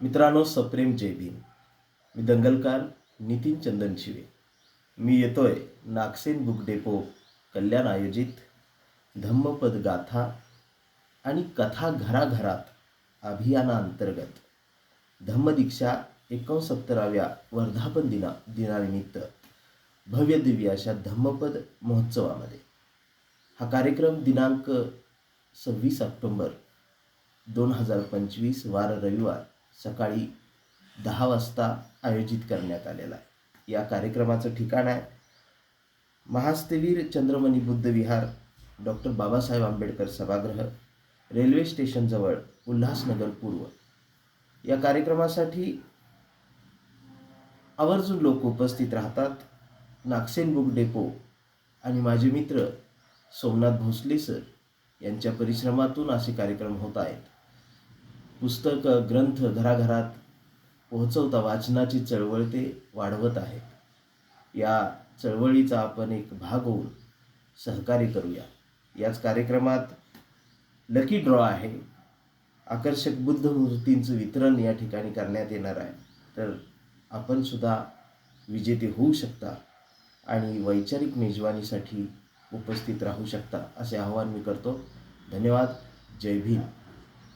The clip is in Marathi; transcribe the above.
मित्रांनो सप्रेम जय भीम. मी दंगलकार नितीन चंदन शिवे. मी येतोय नागसेन बुक डेपो कल्याण आयोजित धम्मपद गाथा आणि कथा घराघरात अभियानांतर्गत धम्मदीक्षा एकोणसत्तराव्या वर्धापन दिना दिनानिमित्त भव्य दिव्य अशा धम्मपद महोत्सवामध्ये. हा कार्यक्रम दिनांक सव्वीस ऑक्टोंबर दोन हजार पंचवीस वार रविवार सकाळी दहा वाजता आयोजित करण्यात आलेला आहे. या कार्यक्रमाचं ठिकाण आहे. महास्तवीर चंद्रमणी बुद्ध विहार डॉक्टर बाबासाहेब आंबेडकर सभागृह रेल्वे स्टेशनजवळ उल्हासनगर पूर्व. या कार्यक्रमासाठी आवर्जून लोक उपस्थित राहतात. नागसेन बुक डेपो आणि माझे मित्र सोमनाथ भोसले सर यांच्या परिश्रमातून असे कार्यक्रम होत आहेत. पुस्तकं ग्रंथ घराघरात पोहोचवता वाचनाची चळवळ ते वाढवत आहेत. या चळवळीचा आपण एक भाग होऊन सहकार्य करूया. याच कार्यक्रमात लकी ड्रॉ आहे. आकर्षक बुद्ध मूर्तींचं वितरण या ठिकाणी करण्यात येणार आहे. तर आपण सुद्धा विजेते होऊ शकता आणि वैचारिक मेजवानीसाठी उपस्थित राहू शकता असे आवाहन मी करतो. धन्यवाद. जय भीम.